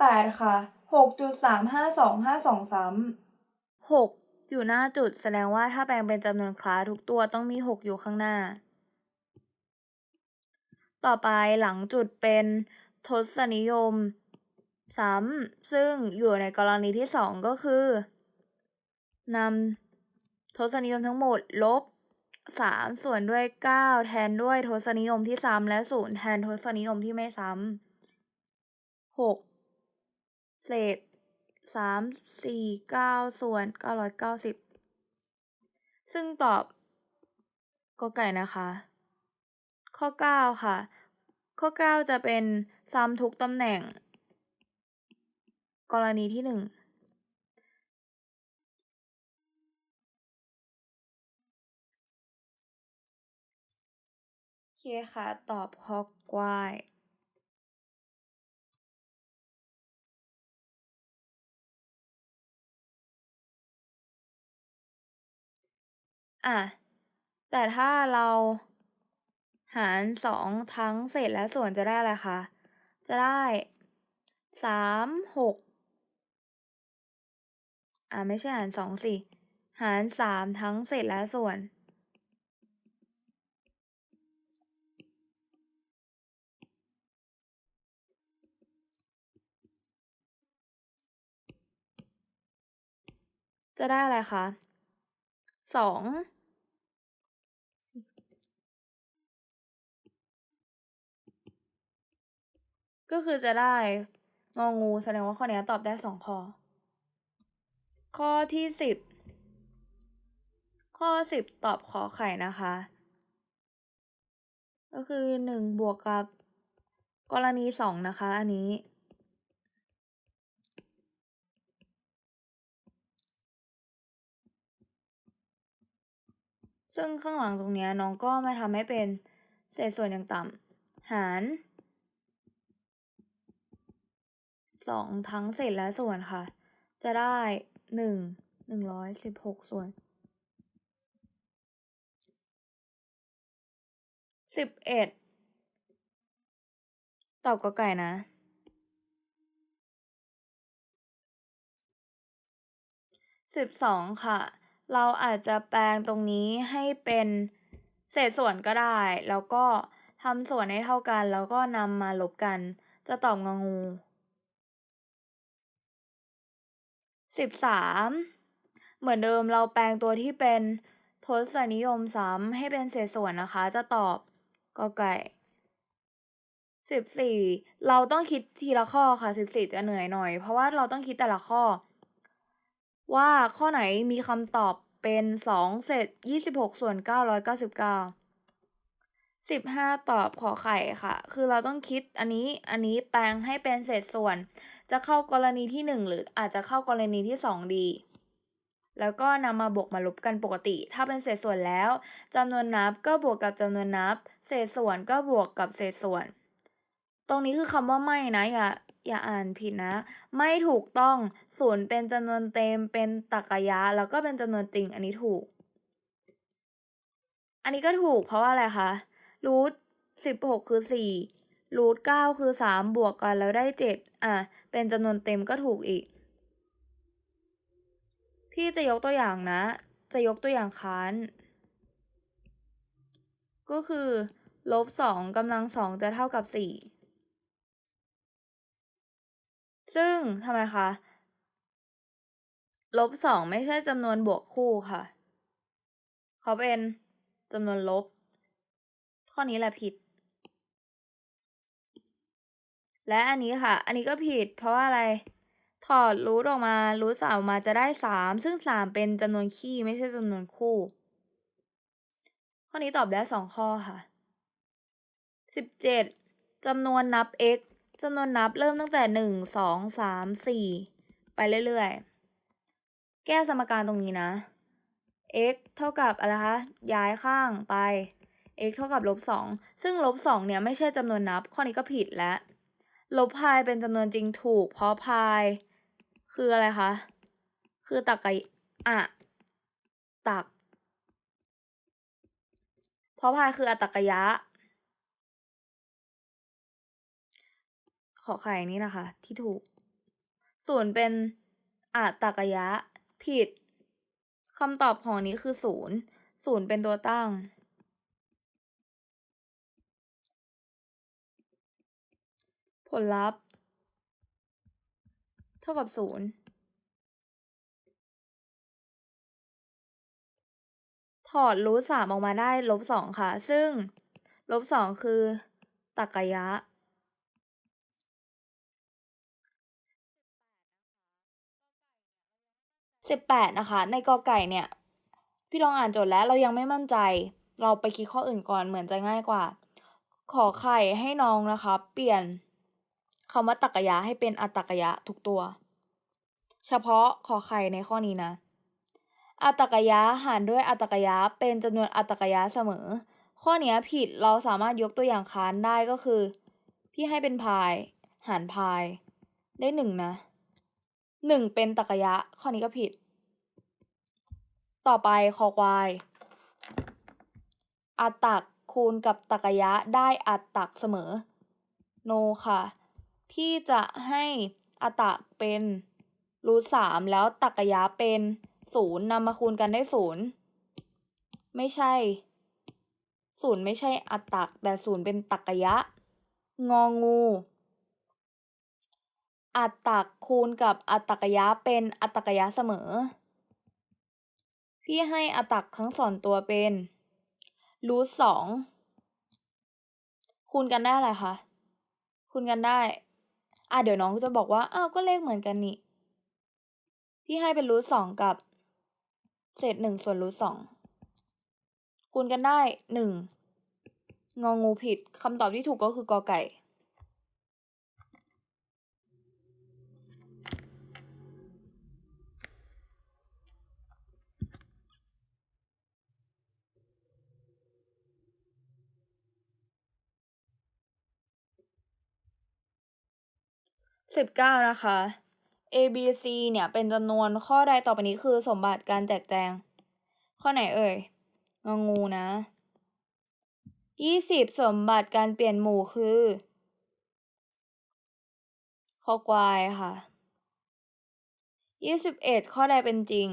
แปดค่ะหกจุดสามห้าสองห้าสองซ้ำหกอยู่หน้าจุดแสดงว่าถ้าแปลงเป็นจำนวนคลาสทุกตัวต้องมีหกอยู่ข้างหน้า ต่อไปหลังจุดเป็นทศนิยม ซ้ำ ซึ่งอยู่ในกรณีที่สองก็คือนำทศนิยมทั้งหมดลบสามส่วนด้วยเก้าแทนด้วยทศนิยมที่ซ้ำและศูนย์แทนทศนิยมที่ไม่ซ้ำหก เศษสามสี่เก้าส่วนเก้าร้อยเก้าสิบซึ่งตอบกอไก่นะคะ ข้อเก้าค่ะ ข้อเก้าจะเป็นซ้ำทุกตำแหน่ง กรณีที่หนึ่งโอเคค่ะ ตอบข้อกวาย อะ แต่ถ้าเราหารสองทั้งเศษและส่วนจะได้อะไรคะ จะได้สามหกอ่าไม่ใช่หารสองสิ หารสามทั้งเศษและส่วน จะได้อะไรคะ สองก็คือจะได้งองูแสดงว่าข้อนี้ตอบได้สองข้อ ข้อที่สิบข้อสิบตอบขอไข่นะคะ ก็คือหนึ่งบวกกับกรณีสองนะคะ อันนี้ ซึ่งข้างหลังตรงนี้น้องก็มาทำให้เป็นเศษส่วนอย่างต่ำหารสองทั้งเศษและส่วนค่ะ จะได้หนึ่งหนึ่งร้อยสิบหกส่วนสิบเอ็ดตอบกอไก่นะสิบสองค่ะ เราอาจจะแปลงตรงนี้ให้เป็นเศษส่วนก็ได้ แล้วก็ทำส่วนให้เท่ากัน แล้วก็นำมาลบกัน จะตอบงองูสิบสามเหมือนเดิมเราแปลงตัวที่เป็นทศนิยมซ้ำให้เป็นเศษส่วนนะคะ จะตอบกอไก่สิบสี่เราต้องคิดทีละข้อค่ะสิบสี่จะเหนื่อยหน่อย เพราะว่าเราต้องคิดแต่ละข้อ ว่าข้อไหนมีคำตอบเป็นสองเศษยี่สิบหกส่วนเก้าร้อยเก้าสิบเก้าสิบห้าตอบขอไข่ค่ะ คือเราต้องคิดอันนี้ อันนี้แปลงให้เป็นเศษส่วน จะเข้ากรณีที่หนึ่งหรืออาจจะเข้ากรณีที่สองดี แล้วก็นำมาบวกมาลบกันปกติ ถ้าเป็นเศษส่วนแล้วจำนวนนับก็บวกกับจำนวนนับ เศษส่วนก็บวกกับเศษส่วน ตรงนี้คือคำว่าไม่นะอย่า อย่าอ่านผิดนะ ไม่ถูกต้องศูนย์เป็นจำนวนเต็มเป็นตรกยะ แล้วก็เป็นจำนวนจริง อันนี้ถูก อันนี้ก็ถูกเพราะว่าอะไรคะรูทสิบหกคือสี่รูทเก้าคือสามบวกกันแล้วได้เจ็ดอะ เป็นจำนวนเต็มก็ถูกอีก พี่จะยกตัวอย่างนะ จะยกตัวอย่างค้าน ก็คือลบสองกำลังสองจะเท่ากับสี่ ซึ่งทำไมคะ ลบสองไม่ใช่จำนวนบวกคู่ค่ะ เขาเป็นจำนวนลบ ข้อนี้แหละผิด และอันนี้ค่ะ อันนี้ก็ผิด เพราะว่าอะไร ถอดรูทออกมารูทสามออกมาจะได้สามซึ่งสามเป็นจำนวนคี่ไม่ใช่จำนวนคู่ ข้อนี้ตอบได้สองข้อค่ะสิบเจ็ดจำนวนนับ x จำนวนนับเริ่มตั้งแต่หนึ่งสองสามสี่ไปเรื่อยๆ แก้สมการตรงนี้นะ x เท่ากับอะไรคะย้ายข้างไป x เท่ากับลบสองซึ่งลบสองเนี่ยไม่ใช่จำนวนนับ ข้อนี้ก็ผิดแล้วลบพายเป็นจำนวนจริงถูก เพราะพายคืออะไรคะ คือตักกะอะตัก เพราะพายคืออัตตกยะ อไข่นี้นะคะ ที่ถูก ศูนย์เป็นอาตากยะ ผิดคำตอบของนี้คือศูนย์ศูนย์เป็นตัวตั้ง ผลลัพธ์ เท่ากับศูนย์ถอดรูทสามออกมาได้ลบสองค่ะ ซึ่งลบสองคือตรรกยะ สิบแปดนะคะ ในกอไก่เนี่ย พี่ลองอ่านโจทย์แล้วเรายังไม่มั่นใจ เราไปคิดข้ออื่นก่อนเหมือนจะง่ายกว่า ขอไข่ให้น้องนะคะ เปลี่ยนคำว่าตรรกยะให้เป็นอัตตรกยะทุกตัว เฉพาะขอไข่ในข้อนี้นะ อัตตรกยะหารด้วยอัตตรกยะเป็นจำนวนอัตตรกยะเสมอ ข้อนี้ผิดเราสามารถยกตัวอย่างค้านได้ก็คือ พี่ให้เป็นพาย หารพาย ได้หนึ่งนะหนึ่งเป็นตรรกยะ ข้อนี้ก็ผิด ต่อไปคอควาย อัตตักคูณกับตรรกยะได้อัตตักเสมอ โนค่ะ ที่จะให้อัตตักเป็นรูทสามแล้วตรรกยะเป็นศูนย์นำมาคูณกันได้ศูนย์ไม่ใช่ศูนย์ไม่ใช่อัตตัก แต่ศูนย์เป็นตรรกยะ งองู อัตตักคูณกับอัตตรกยะเป็นอัตตรกยะเสมอ พี่ให้อัตตักทั้งสองตัวเป็นรูทสองคูณกันได้อะไรคะ คูณกันได้ อะเดี๋ยวน้องจะบอกว่า อ้าว ก็เลขเหมือนกันนี่ พี่ให้เป็นรูทสองกับ เศษหนึ่งส่วนรูทสอง คูณกันได้หนึ่งงองูผิด คำตอบที่ถูกก็คือกอไก่ สิบเก้านะคะ A B C เนี่ยเป็นจำนวนข้อใดต่อไปนี้คือสมบัติการแจกแจง ข้อไหนเอ่ย งองูนะยี่สิบสมบัติการเปลี่ยนหมู่คือ ข้อควายค่ะยี่สิบเอ็ดข้อใดเป็นจริง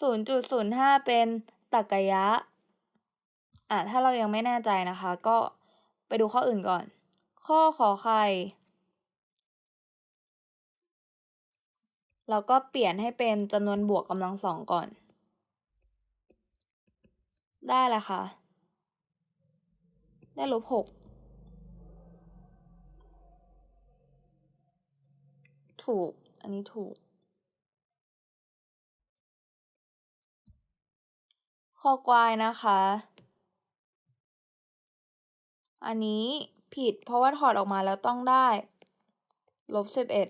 ศูนย์จุดศูนย์ห้าเป็นตรรกยะ อะ ถ้าเรายังไม่แน่ใจนะคะ ก็ไปดูข้ออื่นก่อน ข้อขอไข่ แล้วก็เปลี่ยนให้เป็นจำนวนบวกกำลังสองก่อน ได้แล้วค่ะ ได้ลบหกถูก อันนี้ถูกข้อควายนะคะ อันนี้ผิดเพราะว่าถอดออกมาแล้วต้องได้ ลบสิบเอ็ด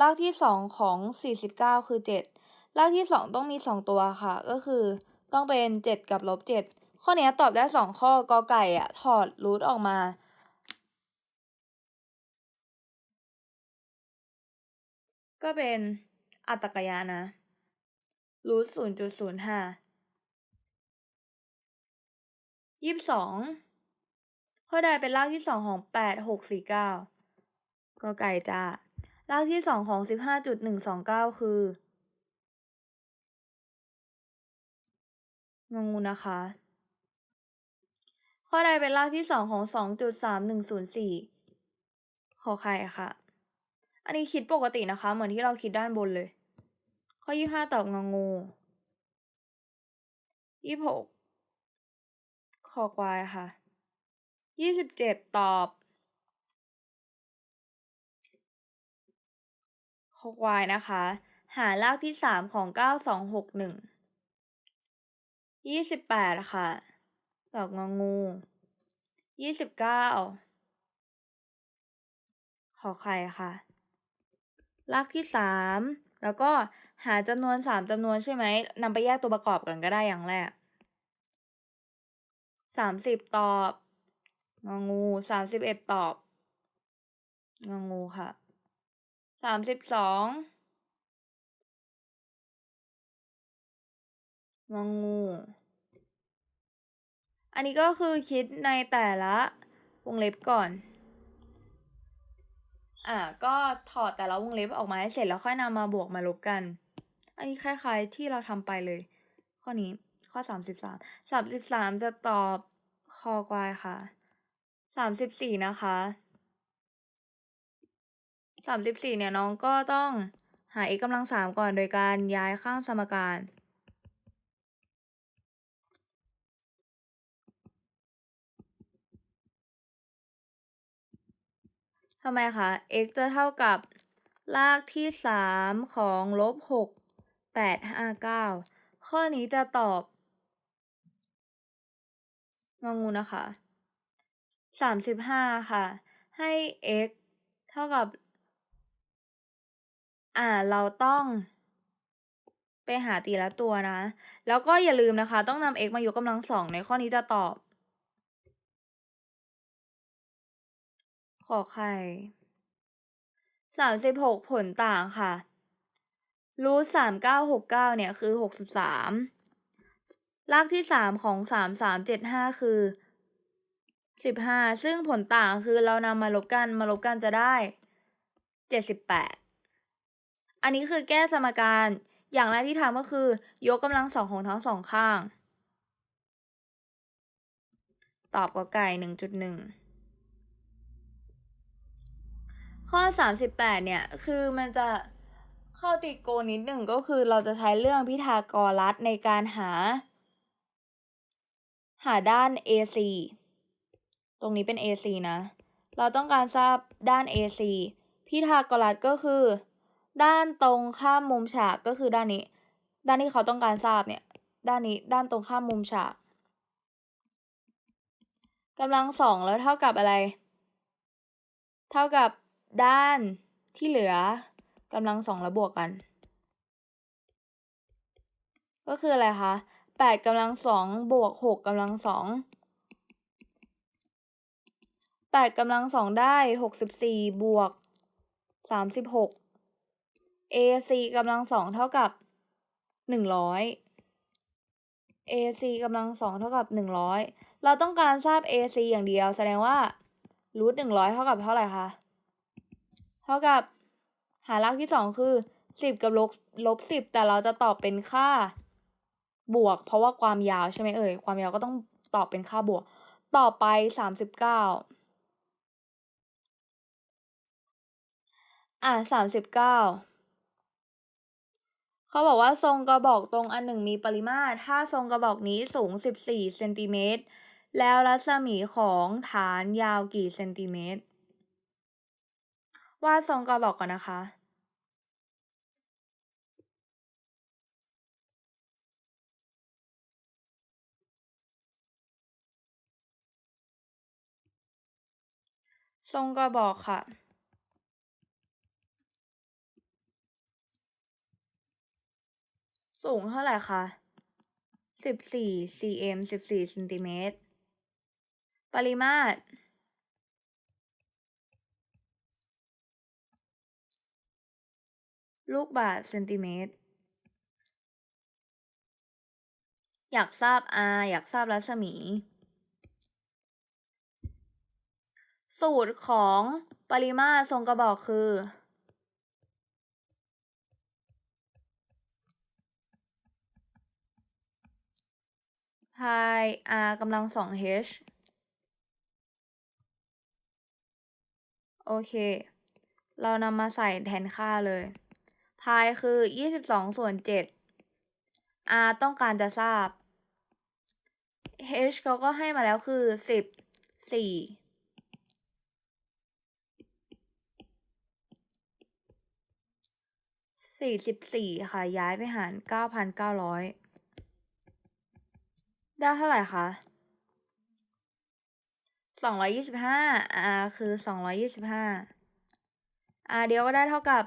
รากที่สองของสี่สิบเก้าคือเจ็ดรากที่สองต้องมีสองตัวค่ะ ก็คือต้องเป็นเจ็ดกับลบเจ็ดข้อนี้ตอบได้สองข้อกอไก่อะถอดรูทออกมา ก็เป็นอัตตรกยะนะรูทศูนย์จุดศูนย์ห้ายี่สิบสองข้อใดเป็นรากที่สองของแปดหกสี่เก้าก็ไก่จ้า รากที่สองของสิบห้าจุดหนึ่งสองเก้าคืองงูนะคะ ข้อใดเป็นรากที่สองของสองจุดสามหนึ่งศูนย์สี่ขอไข่ค่ะอันนี้คิดปกตินะคะ เหมือนที่เราคิดด้านบนเลย ข้อยี่ห้าตอบงงูยี่หกขอควายค่ะยี่สิบเจ็ดตอบ ขอควายนะคะ หารากที่สามของเก้าสองหกหนึ่งยี่สิบแปดค่ะ ตอบงองูยี่สิบเก้าขอไข่ค่ะ รากที่สามแล้วก็หาจำนวนสามจำนวนใช่ไหมนำไปแยกตัวประกอบกันก็ได้อย่างแรกสามสิบตอบ งองูสามสิบเอ็ดตอบ งองูค่ะ สามสิบสองงองู อันนี้ก็คือคิดในแต่ละวงเล็บก่อน อะก็ถอดแต่ละวงเล็บออกมาให้เสร็จแล้วค่อยนำมาบวกมาลบกัน อันนี้คล้ายๆที่เราทำไปเลย ข้อนี้ข้อสามสิบสามสามสิบสามจะตอบคอควายค่ะสามสิบสี่นะคะ สามสิบสี่เนี่ยน้องก็ต้องหา x กำลังสามก่อนโดยการย้ายข้างสมการ ทำไมคะ x จะเท่ากับรากที่สามของลบหกแปดห้าเก้าข้อนี้จะตอบงองูนะคะสามสิบห้าค่ะ ให้ x เท่ากับ อ่า เราต้อง ไปหาตีละตัวนะ แล้วก็อย่าลืมนะคะ ต้องนำ x มายกกำลังสองในข้อนี้จะตอบ ขอไข่สามสิบหกผลต่างค่ะ รูทสามเก้าหกเก้าเนี่ยคือหกสิบสามรากที่สามของสามสามเจ็ดห้าคือสิบห้าซึ่งผลต่างคือเรานำมาลบกันมาลบกันจะได้เจ็ดสิบแปด อันนี้คือแก้สมการ อย่างแรกที่ทำก็คือ ยกกำลังสองของทั้งสองข้าง ตอบกอไก่หนึ่งจุดหนึ่งข้อสามสิบแปดเนี่ย คือมันจะเข้าติดโกนิดหนึ่งก็คือเราจะใช้เรื่องพิธากรัสในการหา หาด้าน AC ตรงนี้เป็น AC นะ เราต้องการทราบด้าน AC พิธากรัสก็คือ ด้านตรงข้ามมุมฉากก็คือด้านนี้ ด้านที่เขาต้องการทราบเนี่ย ด้านนี้ด้านตรงข้ามมุมฉากกำลังสองแล้วเท่ากับอะไร เท่ากับด้านที่เหลือกำลังสองแล้วบวกกัน ก็คืออะไรคะแปดกำลังสองบวกหกกำลังสองแปดกำลังสองได้หกสิบสี่บวกสามสิบหก AC กำลังสองเท่ากับหนึ่งร้อย AC กำลังสองเท่ากับหนึ่งร้อยเราต้องการทราบ AC อย่างเดียว แสดงว่ารูทหนึ่งร้อยเท่ากับเท่าไหร่คะ เท่ากับหารากที่สองคือสิบกับลบลบสิบแต่เราจะตอบเป็นค่าบวก เพราะว่าความยาวใช่ไหมเอ่ย ความยาวก็ต้องตอบเป็นค่าบวก ต่อไปสามสิบเก้าอะสามสิบเก้า เขาบอกว่าทรงกระบอกตรงอันหนึ่งมีปริมาตร ถ้าทรงกระบอกนี้สูงสิบสี่เซนติเมตร แล้วรัศมีของฐานยาวกี่เซนติเมตร วาดทรงกระบอกก่อนนะคะทรงกระบอกค่ะ สูงเท่าไหร่คะสิบสี่ cm สิบสี่เซนติเมตร ปริมาตร ลูกบาศก์เซนติเมตร อยากทราบ r อยากทราบรัศมี สูตรของปริมาตรทรงกระบอกคือ พาย r กำลังสอง h โอเค เรานำมาใส่แทนค่าเลยพายคือยี่สิบสองส่วนเจ็ด r ต้องการจะทราบ h เขาก็ให้มาแล้วคือสิบสี่สี่สิบสี่ค่ะ ย้ายไปหารเก้าพันเก้าร้อย ได้เท่าไหร่คะสองร้อยยี่สิบห้า r คือสองร้อยยี่สิบห้า r เดียวก็ได้เท่ากับ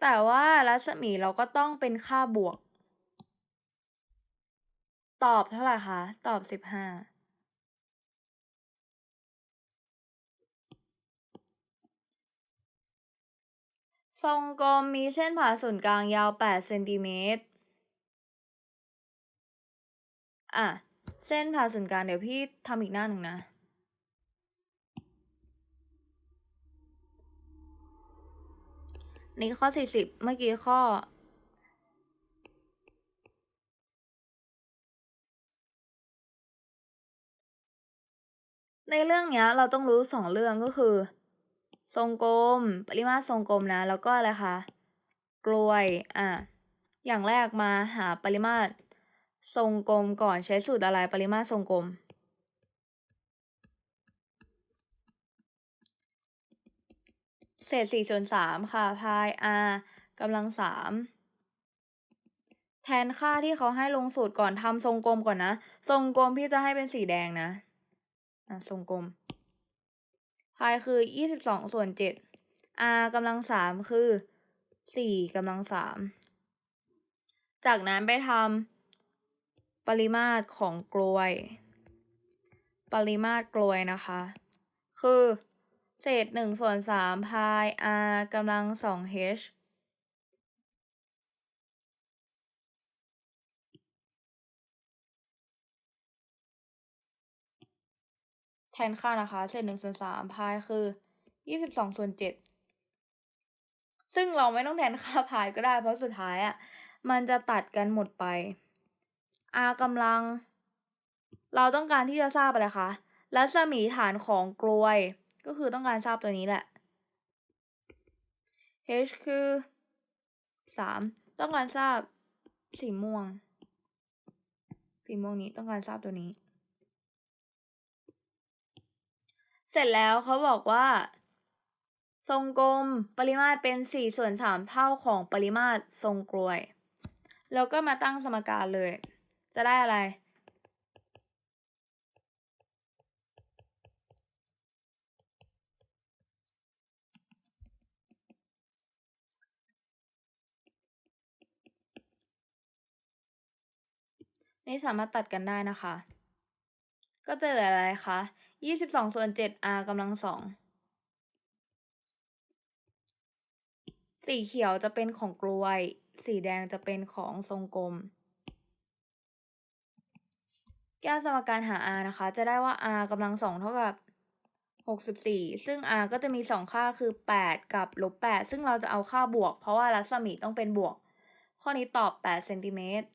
แต่ว่ารัศมีเราก็ต้องเป็นค่าบวก ตอบเท่าไหร่คะ ตอบสิบห้า ทรงกลมมีเส้นผ่าศูนย์กลางยาว 8 เซนติเมตร อะ เส้นผ่าศูนย์กลางเดี๋ยวพี่ทำอีกหน้าหนึ่งนะ นี่ข้อสี่สิบเมื่อกี้ข้อ ในเรื่องเนี้ยเราต้องรู้สองเรื่องก็คือ ทรงกลม ปริมาตรทรงกลมนะ แล้วก็อะไรคะกลวยอะอย่างแรกมาหาปริมาตรทรงกลมก่อนใช้สูตรอะไรปริมาตรทรงกลม เศษสี่ส่วนสามค่ะพาย r กำลังสามแทนค่าที่เขาให้ลงสูตรก่อนทำทรงกลมก่อนนะ ทรงกลมพี่จะให้เป็นสีแดงนะอะทรงกลม พายคือยี่สิบสองส่วนเจ็ด r กำลังสามคือสี่กำลังสาม จากนั้นไปทำปริมาตรของกลวย ปริมาตรกลวยนะคะ คือ เศษหนึ่งส่วนสามพาย r กำลังสอง h แทนค่านะคะ เศษหนึ่งส่วนสามพายคือยี่สิบสองส่วนเจ็ดซึ่งเราไม่ต้องแทนค่าพายก็ได้ เพราะสุดท้ายอะ่ะ มันจะตัดกันหมดไป r กำลัง เราต้องการที่จะทราบอะไรคะรัศมีฐานของกลวย ก็คือต้องการทราบตัวนี้แหละ h คือสามต้องการทราบสีม่วง สีม่วงนี้ต้องการทราบตัวนี้ เสร็จแล้วเขาบอกว่า ทรงกลมปริมาตรเป็นสี่ส่วนสามเท่าของปริมาตรทรงกลวย แล้วก็มาตั้งสมการเลย จะได้อะไร นี่สามารถตัดกันได้นะคะ ก็จะเหลืออะไรคะ ยี่สิบสองส่วนเจ็ด r กำลังสอง สีเขียวจะเป็นของกลวย สีแดงจะเป็นของทรงกลม แก้สมการหา r นะคะ จะได้ว่า r กำลังสองเท่ากับหกสิบสี่ซึ่ง r ก็จะมีสองค่าคือแปดกับลบแปดซึ่งเราจะเอาค่าบวก เพราะว่ารัศมีต้องเป็นบวก ข้อนี้ตอบแปดเซนติเมตร